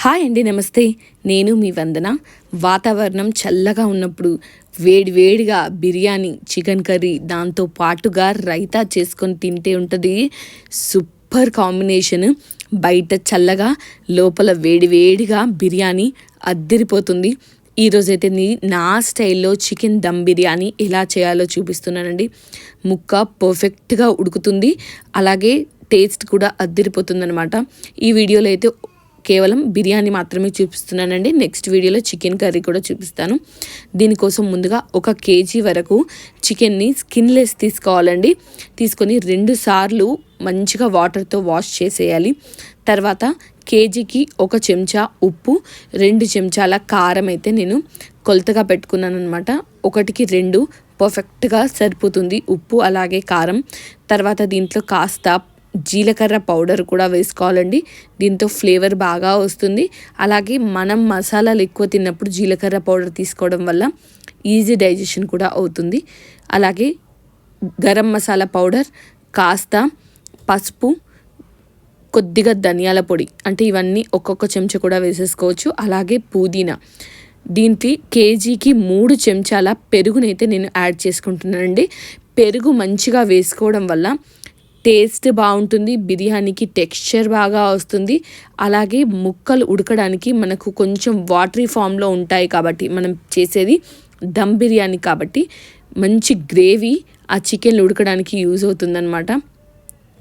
Hi అండి నమస్తే. నేను మీ వందన. వాతావరణం చల్లగా ఉన్నప్పుడు వేడివేడిగా బిర్యానీ చికెన్ కర్రీ దాంతో పాటుగా రైతా చేసుకొని తింటే ఉంటుంది. Super combination. బయట చల్లగా లోపల వేడివేడిగా బిర్యానీ అద్దరిపోతుంది. ఈరోజైతే నీ నా స్టైల్లో చికెన్ దమ్ బిర్యానీ ఎలా చేయాలో చూపిస్తున్నానండి. ముక్క పర్ఫెక్ట్గా ఉడుకుతుంది. అలాగే టేస్ట్ కూడా అద్దరిపోతుంది అనమాట ఈ వీడియోలో అయితే కేవలం బిర్యానీ మాత్రమే చూపిస్తున్నానండి. నెక్స్ట్ వీడియోలో చికెన్ కర్రీ కూడా చూపిస్తాను. దీనికోసం ముందుగా ఒక కేజీ వరకు చికెన్ని స్కిన్లెస్ తీసుకోవాలండి. తీసుకొని రెండు సార్లు మంచిగా వాటర్తో వాష్ చేసేయాలి. తర్వాత కేజీకి ఒక చెంచా ఉప్పు రెండు చెంచాల కారం అయితే నేను కొలతగా పెట్టుకున్నాను అనమాట ఒకటికి రెండు పర్ఫెక్ట్గా సరిపోతుంది ఉప్పు అలాగే కారం. తర్వాత దీంట్లో కాస్త జీలకర్ర పౌడర్ కూడా వేసుకోవాలండి. దీంతో ఫ్లేవర్ బాగా వస్తుంది. అలాగే మనం మసాలాలు ఎక్కువ తిన్నప్పుడు జీలకర్ర పౌడర్ తీసుకోవడం వల్ల ఈజీ డైజెషన్ కూడా అవుతుంది. అలాగే గరం మసాలా పౌడర్ కాస్త పసుపు కొద్దిగా ధనియాల పొడి అంటే ఇవన్నీ ఒక్కొక్క చెంచా కూడా వేసేసుకోవచ్చు. అలాగే పుదీనా. దీనికి కేజీకి మూడు చెంచాల పెరుగునైతే నేను యాడ్ చేసుకుంటున్నానండి. పెరుగు మంచిగా వేసుకోవడం వల్ల టేస్ట్ బాగుంటుంది బిర్యానీకి టెక్స్చర్ బాగా వస్తుంది. అలాగే ముక్కలు ఉడకడానికి మనకు కొంచెం వాటరీ ఫామ్లో ఉంటాయి కాబట్టి మనం చేసేది దమ్ బిర్యానీ కాబట్టి మంచి గ్రేవీ ఆ చికెన్ ఉడకడానికి యూజ్ అవుతుందన్నమాట.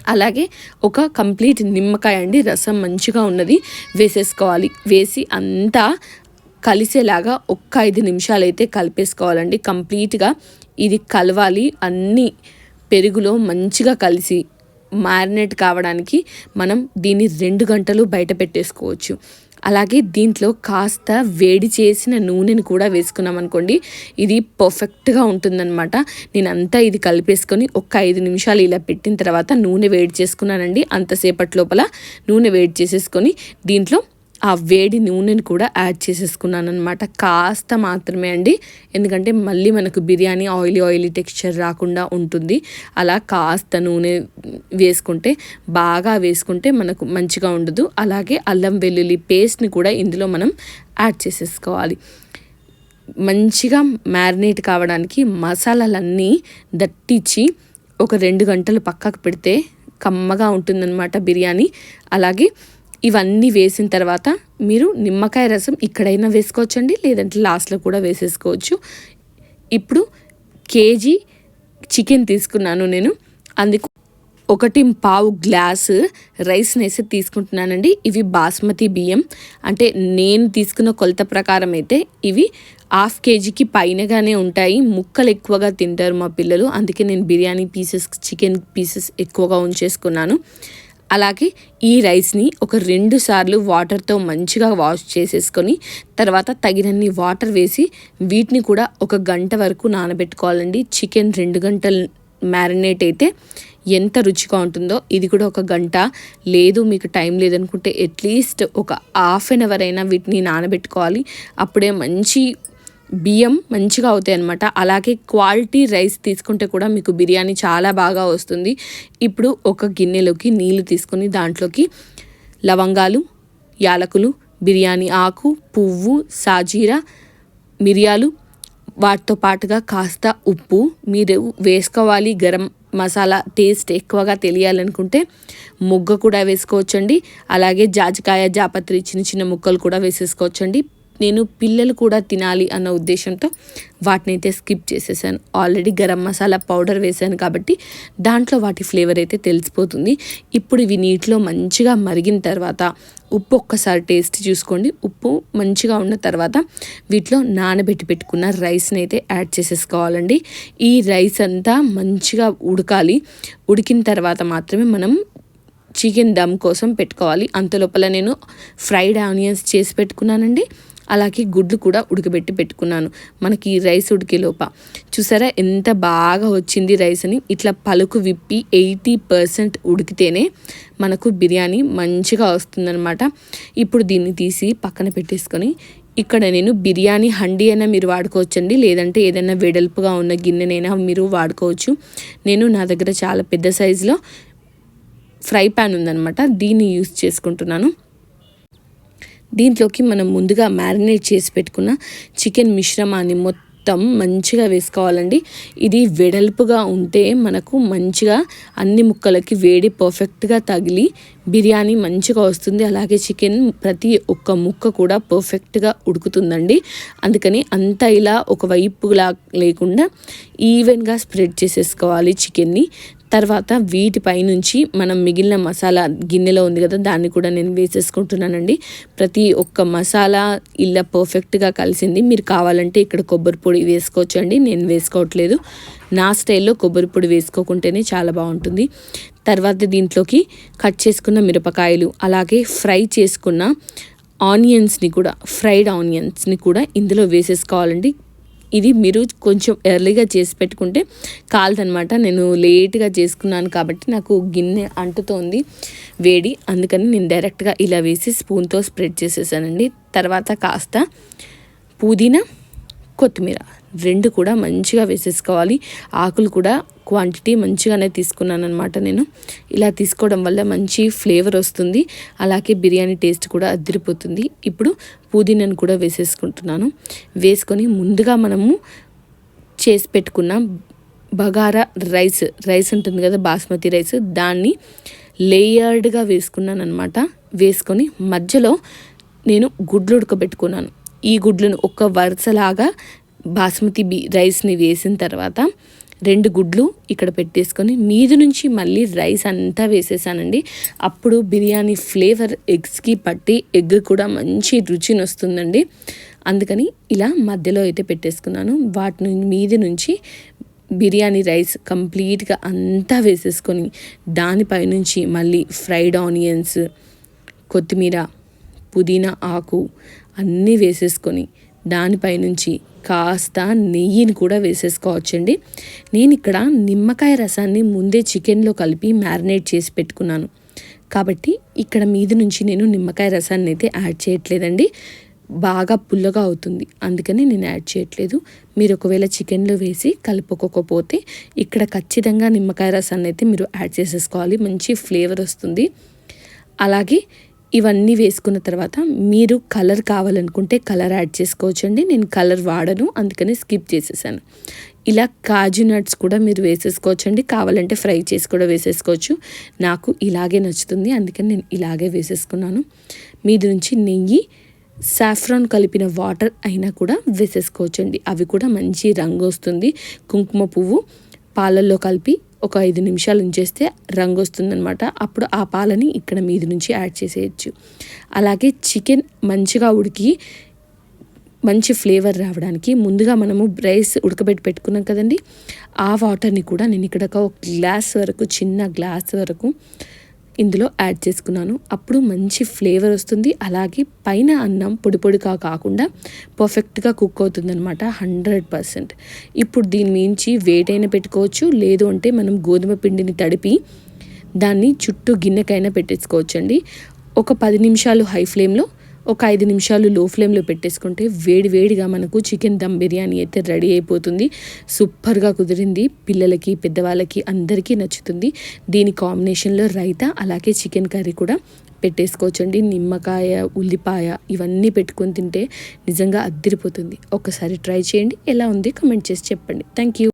అలాగే ఒక కంప్లీట్ నిమ్మకాయ అండి రసం మంచిగా ఉన్నది వేసేసుకోవాలి. వేసి అంతా కలిసేలాగా ఒక్క ఐదు నిమిషాలు అయితే కలిపేసుకోవాలండి. కంప్లీట్గా ఇది కలవాలి అన్నీ పెరుగులో మంచిగా కలిసి మ్యారినేట్ కావడానికి మనం దీన్ని రెండు గంటలు బయట పెట్టేసుకోవచ్చు. అలాగే దీంట్లో కాస్త వేడి చేసిన నూనెను కూడా వేసుకున్నాం అనుకోండి ఇది పర్ఫెక్ట్గా ఉంటుందన్నమాట. నేను అంతా ఇది కలిపేసుకొని ఒక ఐదు నిమిషాలు ఇలా పెట్టిన తర్వాత నూనె వేడి చేసుకున్నానండి. అంతసేపటి లోపల నూనె వేడి చేసేసుకొని దీంట్లో ఆ వేడి నూనెని కూడా యాడ్ చేసేసుకున్నాను అనమాట కాస్త మాత్రమే అండి. ఎందుకంటే మళ్ళీ మనకు బిర్యానీ ఆయిలీ ఆయిలీ టెక్స్చర్ రాకుండా ఉంటుంది. అలా కాస్త నూనె వేసుకుంటే బాగా వేసుకుంటే మనకు మంచిగా ఉండదు. అలాగే అల్లం వెల్లుల్లి పేస్ట్ని కూడా ఇందులో మనం యాడ్ చేసేసుకోవాలి. మంచిగా మ్యారినేట్ కావడానికి మసాలాలన్నీ దట్టించి ఒక రెండు గంటలు పక్కకు పెడితే కమ్మగా ఉంటుందన్నమాట బిర్యానీ. అలాగే ఇవన్నీ వేసిన తర్వాత మీరు నిమ్మకాయ రసం ఇక్కడైనా వేసుకోవచ్చండి లేదంటే లాస్ట్లో కూడా వేసేసుకోవచ్చు. ఇప్పుడు కేజీ చికెన్ తీసుకున్నాను నేను. అందుకు ఒకటి పావు గ్లాసు రైస్ని వేసి తీసుకుంటున్నానండి. ఇవి బాస్మతి బియ్యం. అంటే నేను తీసుకున్న కొలత ప్రకారం అయితే ఇవి హాఫ్ కేజీకి పైనగానే ఉంటాయి. ముక్కలు ఎక్కువగా తింటారు మా పిల్లలు. అందుకే నేను బిర్యానీ పీసెస్ చికెన్ పీసెస్ ఎక్కువగా ఉంచేసుకున్నాను. అలాగే ఈ రైస్ని ఒక రెండు సార్లు వాటర్తో మంచిగా వాష్ చేసేసుకొని తర్వాత తగినన్ని వాటర్ వేసి వీటిని కూడా ఒక గంట వరకు నానబెట్టుకోవాలండి. చికెన్ రెండు గంటలు మ్యారినేట్ అయితే ఎంత రుచిగా ఉంటుందో ఇది కూడా ఒక గంట. లేదు మీకు టైం లేదనుకుంటే అట్లీస్ట్ ఒక హాఫ్ అన్ అవర్ అయినా వీటిని నానబెట్టుకోవాలి. అప్పుడే మంచి బియ్యం మంచిగా అవుతాయి అనమాట అలాగే క్వాలిటీ రైస్ తీసుకుంటే కూడా మీకు బిర్యానీ చాలా బాగా వస్తుంది. ఇప్పుడు ఒక గిన్నెలోకి నీళ్ళు తీసుకొని దాంట్లోకి లవంగాలు యాలకులు బిర్యానీ ఆకు పువ్వు సాజీరా మిరియాలు వాటితో పాటుగా కాస్త ఉప్పు. మీరు వేసుకోవాలి గరం మసాలా టేస్ట్ ఎక్కువగా తెలియాలనుకుంటే ముగ్గ కూడా వేసుకోవచ్చండి. అలాగే జాజికాయ జాపత్రి చిన్న చిన్న ముక్కలు కూడా వేసేసుకోవచ్చండి. నేను పిల్లలు కూడా తినాలి అన్న ఉద్దేశంతో వాటిని అయితే స్కిప్ చేసేసాను. ఆల్రెడీ గరం మసాలా పౌడర్ వేసాను కాబట్టి దాంట్లో వాటి ఫ్లేవర్ అయితే తెలిసిపోతుంది. ఇప్పుడు ఇవి నీటిలో మంచిగా మరిగిన తర్వాత ఉప్పు ఒక్కసారి టేస్ట్ చూసుకోండి. ఉప్పు మంచిగా ఉన్న తర్వాత వీటిలో నానబెట్టి పెట్టుకున్న రైస్ని అయితే యాడ్ చేసేసుకోవాలండి. ఈ రైస్ అంతా మంచిగా ఉడకాలి. ఉడికిన తర్వాత మాత్రమే మనం చికెన్ దమ్ కోసం పెట్టుకోవాలి. అంత లోపల నేను ఫ్రైడ్ ఆనియన్స్ చేసి పెట్టుకున్నానండి. అలాగే గుడ్లు కూడా ఉడకబెట్టి పెట్టుకున్నాను. మనకి రైస్ ఉడికే లోప. చూసారా ఎంత బాగా వచ్చింది రైస్ అని? ఇట్లా పలుకు విప్పి ఎయిటీ పర్సెంట్ ఉడికితేనే మనకు బిర్యానీ మంచిగా వస్తుందనమాట ఇప్పుడు దీన్ని తీసి పక్కన పెట్టేసుకొని ఇక్కడ నేను బిర్యానీ హండీ అయినా మీరు వాడుకోవచ్చండి. లేదంటే ఏదైనా వెడల్పుగా ఉన్న గిన్నెనైనా మీరు వాడుకోవచ్చు. నేను నా దగ్గర చాలా పెద్ద సైజులో ఫ్రై ప్యాన్ ఉందనమాట దీన్ని యూస్ చేసుకుంటున్నాను. దీంట్లోకి మనం ముందుగా మ్యారినేట్ చేసి పెట్టుకున్న చికెన్ మిశ్రమాన్ని మొత్తం మొత్తం మంచిగా వేసుకోవాలండి. ఇది వెడల్పుగా ఉంటే మనకు మంచిగా అన్ని ముక్కలకి వేడి పర్ఫెక్ట్గా తగిలి బిర్యానీ మంచిగా వస్తుంది. అలాగే చికెన్ ప్రతి ఒక్క ముక్క కూడా పర్ఫెక్ట్గా ఉడుకుతుందండి. అందుకని అంత ఇలా ఒకవైపులా లేకుండా ఈవెన్గా స్ప్రెడ్ చేసేసుకోవాలి చికెన్ని. తర్వాత వీటిపై నుంచి మనం మిగిలిన మసాలా గిన్నెలో ఉంది కదా దాన్ని కూడా నేను వేసేసుకుంటున్నానండి. ప్రతి ఒక్క మసాలా ఇలా పర్ఫెక్ట్గా కలిసింది. మీరు కావాలంటే ఇక్కడ కొబ్బరి పొడి వేసుకోవచ్చు అండి నేను వేసుకోవట్లేదు. నా స్టైల్లో కొబ్బరి పొడి వేసుకోకుంటేనే చాలా బాగుంటుంది. తర్వాత దీంట్లోకి కట్ చేసుకున్న మిరపకాయలు అలాగే ఫ్రై చేసుకున్న ఆనియన్స్ని కూడా ఫ్రైడ్ ఆనియన్స్ని కూడా ఇందులో వేసేసుకోవాలండి. ఇది మీరు కొంచెం ఎర్లీగా చేసి పెట్టుకుంటే కాలదనమాట నేను లేట్గా చేసుకున్నాను కాబట్టి నాకు గిన్నె అంటుతోంది వేడి. అందుకని నేను డైరెక్ట్గా ఇలా వేసి స్పూన్తో స్ప్రెడ్ చేసేసానండి. తర్వాత కాస్త పుదీనా కొత్తిమీర. రెండు కూడా మంచిగా వేసేసుకోవాలి. ఆకులు కూడా క్వాంటిటీ మంచిగానే తీసుకున్నాను అనమాట నేను. ఇలా తీసుకోవడం వల్ల మంచి ఫ్లేవర్ వస్తుంది. అలాగే బిర్యానీ టేస్ట్ కూడా అదిరిపోతుంది ఇప్పుడు పుదీనాను కూడా వేసేసుకుంటున్నాను. వేసుకొని ముందుగా మనము చేసి పెట్టుకున్న బగారా రైస్ రైస్ ఉంటుంది కదా బాస్మతి రైస్ దాన్ని లేయర్డ్గా వేసుకున్నాను అనమాట వేసుకొని మధ్యలో నేను గుడ్లు ఉడకబెట్టుకున్నాను. ఈ గుడ్లను ఒక వరుసలాగా బాస్మతి బి రైస్ని వేసిన తర్వాత రెండు గుడ్లు ఇక్కడ పెట్టేసుకొని మీది నుంచి మళ్ళీ రైస్ అంతా వేసేసానండి. అప్పుడు బిర్యానీ ఫ్లేవర్ ఎగ్స్కి పట్టి ఎగ్ కూడా మంచి రుచిని వస్తుందండి అందుకని ఇలా మధ్యలో అయితే పెట్టేసుకున్నాను. వాటి మీది నుంచి బిర్యానీ రైస్ కంప్లీట్గా అంతా వేసేసుకొని దానిపై నుంచి మళ్ళీ ఫ్రైడ్ ఆనియన్స్ కొత్తిమీర పుదీనా ఆకు అన్నీ వేసేసుకొని దానిపై నుంచి కాస్త నెయ్యిని కూడా వేసేసుకోవచ్చండి. నేను ఇక్కడ నిమ్మకాయ రసాన్ని ముందే చికెన్లో కలిపి మ్యారినేట్ చేసి పెట్టుకున్నాను. కాబట్టి ఇక్కడ మీది నుంచి నేను నిమ్మకాయ రసాన్ని అయితే యాడ్ చేయట్లేదండి. బాగా పుల్లగా అవుతుంది. అందుకని నేను యాడ్ చేయట్లేదు. మీరు ఒకవేళ చికెన్లో వేసి కలుపుకోకపోతే ఇక్కడ ఖచ్చితంగా నిమ్మకాయ రసాన్ని అయితే మీరు యాడ్ చేసేసుకోవాలి. మంచి ఫ్లేవర్ వస్తుంది. అలాగే ఇవన్నీ వేసుకున్న తర్వాత మీరు కలర్ కావాలనుకుంటే కలర్ యాడ్ చేసుకోవచ్చండి. నేను కలర్ వాడను అందుకని స్కిప్ చేసేసాను. ఇలా కాజు నట్స్ కూడా మీరు వేసేసుకోవచ్చండి. కావాలంటే ఫ్రై చేసి కూడా వేసేసుకోవచ్చు. నాకు ఇలాగే నచ్చుతుంది అందుకని నేను ఇలాగే వేసేసుకున్నాను. మీది నుంచి నెయ్యి సాఫ్రాన్ కలిపిన వాటర్ అయినా కూడా వేసేసుకోవచ్చండి. అవి కూడా మంచి రంగు వస్తుంది. కుంకుమ పువ్వు పాలల్లో కలిపి ఒక ఐదు నిమిషాలు ఉంచేస్తే రంగు వస్తుందనమాట అప్పుడు ఆ పాలని ఇక్కడ మీది నుంచి యాడ్ చేసేయచ్చు. అలాగే చికెన్ మంచిగా ఉడికి మంచి ఫ్లేవర్ రావడానికి ముందుగా మనము రైస్ ఉడకబెట్టి పెట్టుకున్నాం కదండి. ఆ వాటర్ని కూడా నేను ఇక్కడ ఒక గ్లాస్ వరకు చిన్న గ్లాస్ వరకు ఇందులో యాడ్ చేసుకున్నాను. అప్పుడు మంచి ఫ్లేవర్ వస్తుంది. అలాగే పైన అన్నం పొడి పొడిగా కాకుండా పర్ఫెక్ట్గా కుక్ అవుతుంది అనమాట హండ్రెడ్ పర్సెంట్. ఇప్పుడు దీని మించి వేటైనా పెట్టుకోవచ్చు. లేదు అంటే మనం గోధుమ పిండిని తడిపి దాన్ని చుట్టూ గిన్నెకైనా పెట్టేసుకోవచ్చండి. ఒక పది నిమిషాలు హై ఫ్లేమ్లో ఒక ఐదు నిమిషాలు లో ఫ్లేమ్లో పెట్టేసుకుంటే వేడి వేడిగా మనకు చికెన్ దమ్ బిర్యానీ అయితే రెడీ అయిపోతుంది. సూపర్గా కుదిరింది. పిల్లలకి పెద్దవాళ్ళకి అందరికీ నచ్చుతుంది. దీని కాంబినేషన్లో రైతా అలాగే చికెన్ కర్రీ కూడా పెట్టేసుకోవచ్చండి. నిమ్మకాయ ఉల్లిపాయ ఇవన్నీ పెట్టుకొని తింటే నిజంగా అద్దరిపోతుంది. ఒకసారి ట్రై చేయండి. ఎలా ఉంది? కమెంట్ చేసి చెప్పండి. Thank you